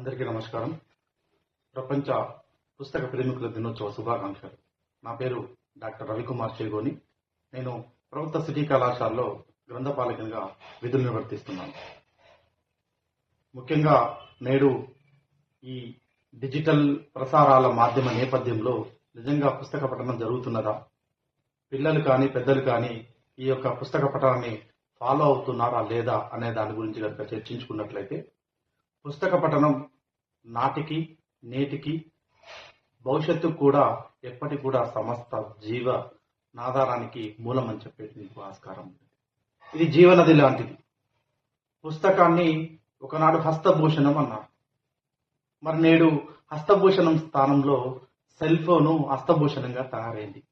అందరికీ నమస్కారం. ప్రపంచ పుస్తక ప్రేమికుల దినోత్సవ శుభాకాంక్షలు. నా పేరు డాక్టర్ రవికుమార్ చేగోని నేను ప్రభుత్వ సిటీ కళాశాలలో గ్రంథపాలకునిగా విధులు నిర్వర్తిస్తున్నాను. ముఖ్యంగా నేడు ఈ డిజిటల్ ప్రసారాల మాధ్యమ నేపథ్యంలో నిజంగా పుస్తక పఠనం జరుగుతున్నదా? పిల్లలు కానీ పెద్దలు కానీ ఈ యొక్క పుస్తక పఠనాన్ని ఫాలో అవుతున్నారా లేదా అనే దాని గురించి కనుక చర్చించుకున్నట్లయితే పుస్తక పఠనం నాటికి నేటికి భవిష్యత్తు కూడా ఎప్పటికి కూడా సమస్త జీవ నాధారానికి మూలం అని చెప్పేది ఆస్కారం ఉంది. ఇది జీవనది లాంటిది. పుస్తకాన్ని ఒకనాడు హస్తభూషణం అన్నారు. మరి నేడు హస్తభూషణం స్థానంలో సెల్ ఫోను హస్తభూషణంగా తయారైంది.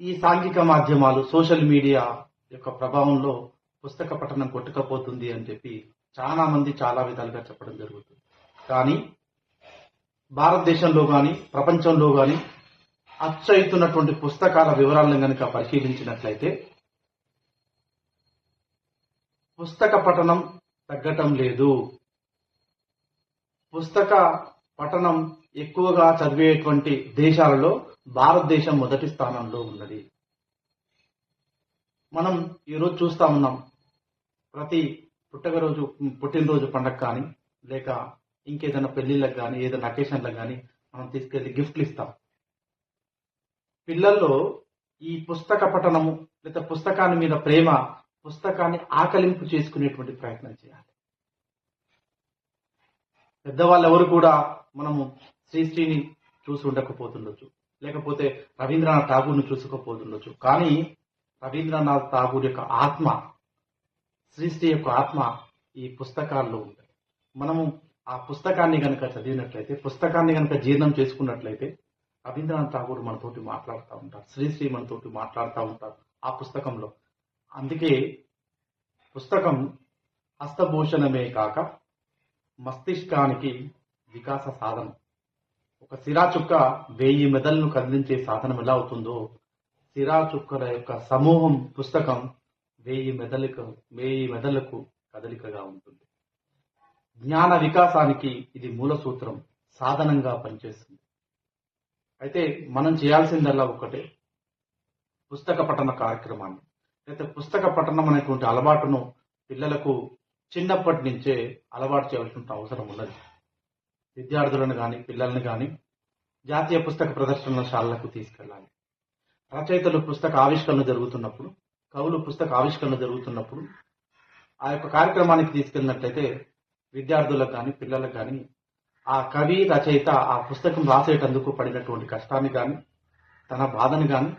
ఈ సాంఘిక మాధ్యమాలు సోషల్ మీడియా యొక్క ప్రభావంలో పుస్తక పఠనం కొట్టుకపోతుంది అని చెప్పి చాలా మంది చాలా విధాలుగా చెప్పడం జరుగుతుంది. కానీ భారతదేశంలో కానీ ప్రపంచంలో కానీ అచ్చయితున్నటువంటి పుస్తకాల వివరాలను కనుక పరిశీలించినట్లయితే పుస్తక పఠనం తగ్గటం లేదు. పుస్తక పఠనం ఎక్కువగా చదివేటువంటి దేశాలలో భారతదేశం మొదటి స్థానంలో ఉన్నది. మనం ఈరోజు చూస్తా ఉన్నాం. ప్రతి పుట్టగరోజు పుట్టినరోజు పండగ కానీ లేక ఇంకేదైనా పెళ్ళిళ్ళకి కానీ ఏదైనా అకేషన్లకు కానీ మనం తీసుకెళ్ళి గిఫ్ట్లు ఇస్తాం. పిల్లల్లో ఈ పుస్తక పఠనము లేదా పుస్తకాన్ని మీద ప్రేమ పుస్తకాన్ని ఆకలింపు చేసుకునేటువంటి ప్రయత్నం చేయాలి. పెద్దవాళ్ళు ఎవరు కూడా మనము శ్రీశ్రీని చూసి ఉండకపోతుండొచ్చు. లేకపోతే రవీంద్రనాథ్ ఠాగూర్ను చూసుకోపోతుండొచ్చు కానీ రవీంద్రనాథ్ ఠాగూర్ యొక్క ఆత్మ శ్రీశ్రీ యొక్క ఆత్మ ఈ పుస్తకాల్లో ఉంటాయి. మనము ఆ పుస్తకాన్ని గనక చదివినట్లయితే పుస్తకాన్ని గనక జీర్ణం చేసుకున్నట్లయితే రవీంద్రనాథ్ ఠాగూర్ మనతోటి మాట్లాడుతూ ఉంటారు. శ్రీశ్రీ మనతోటి మాట్లాడుతూ ఉంటారు ఆ పుస్తకంలో. అందుకే పుస్తకం హస్తభూషణమే కాక మస్తిష్కానికి వికాస సాధనం. ఒక సిరా చుక్క వెయ్యి మెదళ్ళను కదిలించే సాధనం ఎలా అవుతుందో సిరా చుక్కల యొక్క సమూహం పుస్తకం వేయి మెదలకు వేయి మెదళ్ళకు కదలికగా ఉంటుంది. జ్ఞాన వికాసానికి ఇది మూల సూత్రం సాధనంగా పనిచేస్తుంది. అయితే మనం చేయాల్సిందల్లా ఒకటే పుస్తక పఠన కార్యక్రమాన్ని. అయితే పుస్తక పఠనం అనేటువంటి అలవాటును పిల్లలకు చిన్నప్పటి నుంచే అలవాటు చేయాల్సిన అవసరం ఉన్నది. విద్యార్థులను కానీ పిల్లల్ని కానీ జాతీయ పుస్తక ప్రదర్శనశాలలకు తీసుకెళ్ళాలి. రచయితలు పుస్తక ఆవిష్కరణ జరుగుతున్నప్పుడు కవులు పుస్తక ఆవిష్కరణ జరుగుతున్నప్పుడు ఆ యొక్క కార్యక్రమానికి తీసుకెళ్ళినట్లయితే విద్యార్థులకు కానీ పిల్లలకు కానీ ఆ కవి రచయిత ఆ పుస్తకం రాసేటందుకు పడినటువంటి కష్టాన్ని కానీ తన బాధని కానీ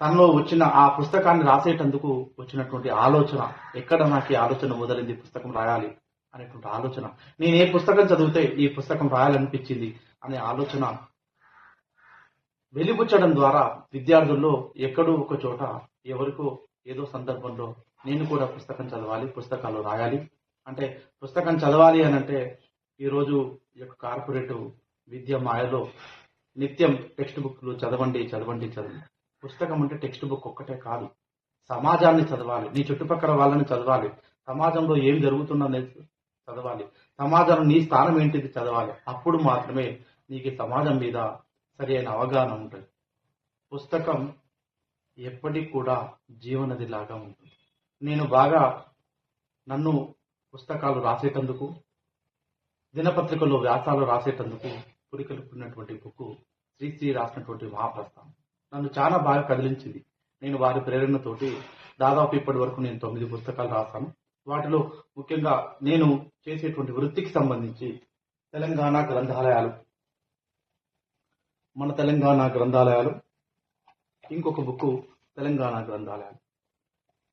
తనలో వచ్చిన ఆ పుస్తకాన్ని రాసేటందుకు వచ్చినటువంటి ఆలోచన ఎక్కడ నాకు ఆలోచన మొదలైంది పుస్తకం రాయాలి అనేటువంటి ఆలోచన నేను ఏ పుస్తకం చదివితే ఈ పుస్తకం రాయాలనిపించింది అనే ఆలోచన వెలిబుచ్చడం ద్వారా విద్యార్థుల్లో ఎక్కడో ఒక చోట ఎవరికో ఏదో సందర్భంలో నేను కూడా పుస్తకం చదవాలి పుస్తకాలు రాయాలి. అంటే పుస్తకం చదవాలి అని అంటే ఈరోజు ఈ యొక్క కార్పొరేట్ విద్య మాయలో నిత్యం టెక్స్ట్ బుక్లు చదవండి చదవండి చదవండి. పుస్తకం అంటే టెక్స్ట్ బుక్ ఒక్కటే కాదు. సమాజాన్ని చదవాలి. నీ చుట్టుపక్కల వాళ్ళని చదవాలి. సమాజంలో ఏం జరుగుతుందో చదవాలి. సమాజంలో నీ స్థానం ఏంటిది చదవాలి. అప్పుడు మాత్రమే నీకు సమాజం మీద సరి అయిన అవగాహన ఉంటుంది. పుస్తకం ఎప్పటికి కూడా జీవనది లాగా ఉంటుంది. నేను బాగా నన్ను పుస్తకాలు రాసేటందుకు దినపత్రికల్లో వ్యాసాలు రాసేటందుకు పురికలుపుకున్నటువంటి బుక్ శ్రీశ్రీ రాసినటువంటి మహాప్రస్థానం. నన్ను చాలా బాగా కదిలించింది. నేను వారి ప్రేరణతోటి దాదాపు ఇప్పటి వరకు నేను తొమ్మిది పుస్తకాలు రాశాను. వాటిలో ముఖ్యంగా నేను చేసేటువంటి వృత్తికి సంబంధించి తెలంగాణ గ్రంథాలయాలు మన తెలంగాణ గ్రంథాలయాలు ఇంకొక బుక్ తెలంగాణ గ్రంథాలయాలు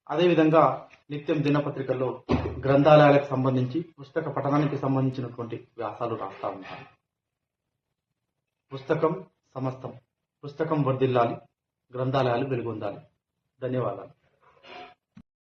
అదేవిధంగా నిత్యం దినపత్రికల్లో గ్రంథాలయాలకు సంబంధించి పుస్తక పఠనానికి సంబంధించినటువంటి వ్యాసాలు రాస్తా ఉంటాను. పుస్తకం సమస్తం పుస్తకం వర్ధిల్లాలి గ్రంథాలయాలు వెలుగొందాలి. ధన్యవాదాలు.